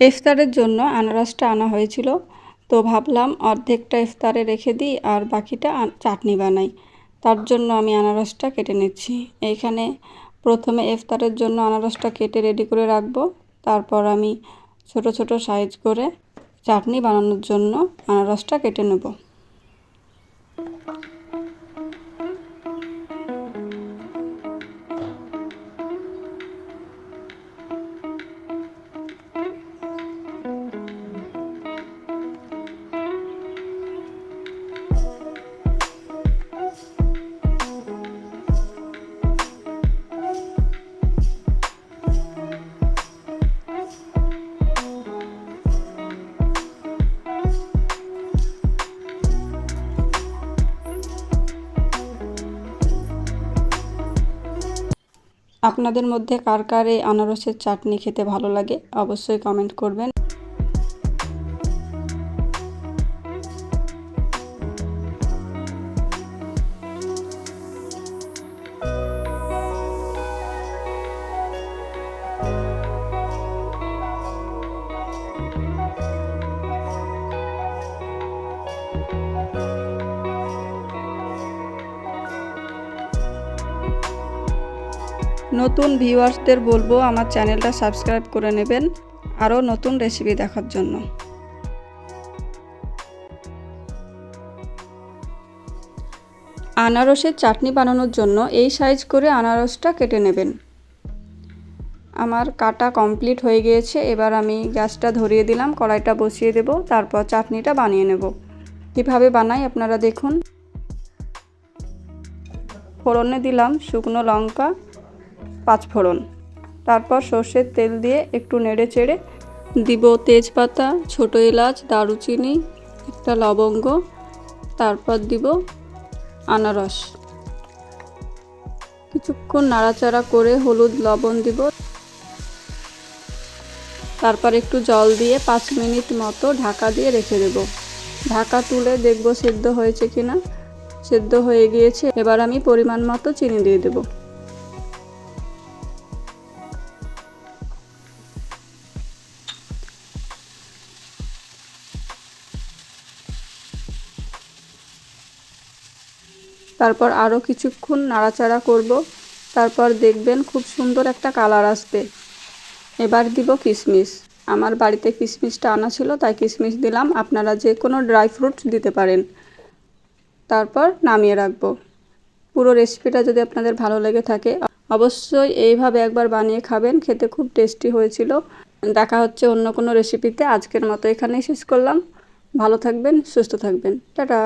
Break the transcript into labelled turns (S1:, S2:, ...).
S1: ইফতারের জন্য আনারসটা আনা হয়েছিল। তো ভাবলাম অর্ধেকটা ইফতারে রেখে দিই আর বাকিটা চাটনি বানাই। তার জন্য আমি আনারসটা কেটে নিচ্ছি। এইখানে প্রথমে ইফতারের জন্য আনারসটা কেটে রেডি করে রাখব। তারপর আমি ছোট ছোট সাইজ করে চাটনি বানানোর জন্য আনারসটা কেটে নেব। আপনাদের মধ্যে কার কার এই আনারসের চাটনি খেতে ভালো লাগে অবশ্যই কমেন্ট করবেন। নতুন ভিউয়ার্সদের বলব আমার চ্যানেলটা সাবস্ক্রাইব করে নেবেন আরও নতুন রেসিপি দেখার জন্য। আনারসের চাটনি বানানোর জন্য এই সাইজ করে আনারসটা কেটে নেবেন। আমার কাটা কমপ্লিট হয়ে গিয়েছে, এবার আমি গ্যাসটা ধরিয়ে দিলাম, কড়াইটা বসিয়ে দেব, তারপর চাটনিটা বানিয়ে নেব। কীভাবে বানাই আপনারা দেখুন। ফোড়নে দিলাম শুকনো লঙ্কা পাঁচ ফোড়ন। তারপর সর্ষের তেল দিয়ে একটু নেড়ে চেড়ে দিব তেজপাতা, ছোটো এলাচ, দারুচিনি, একটা লবঙ্গ, তারপর দিব আনারস। কিছুক্ষণ নাড়াচাড়া করে হলুদ, লবণ দিব। তারপর একটু জল দিয়ে পাঁচ মিনিট মতো ঢাকা দিয়ে রেখে দেব। ঢাকা তুলে দেখব সেদ্ধ হয়েছে কিনা। সেদ্ধ হয়ে গিয়েছে, এবার আমি পরিমাণ মতো চিনি দিয়ে দেবো। তারপর আরও কিছুক্ষণ নাড়াচাড়া করব। তারপর দেখবেন খুব সুন্দর একটা কালার আসবে। এবার দিব কিশমিশ আমার বাড়িতে কিশমিশটা আনা ছিল, তাই কিশমিশ দিলাম। আপনারা যে কোনো ড্রাই ফ্রুটস দিতে পারেন। তারপর নামিয়ে রাখব। পুরো রেসিপিটা যদি আপনাদের ভালো লেগে থাকে, অবশ্যই এইভাবে একবার বানিয়ে খাবেন। খেতে খুব টেস্টি হয়েছিল। দেখা হচ্ছে অন্য কোনো রেসিপিতে। আজকের মতো এখানেই শেষ করলাম। ভালো থাকবেন, সুস্থ থাকবেন। টাটা!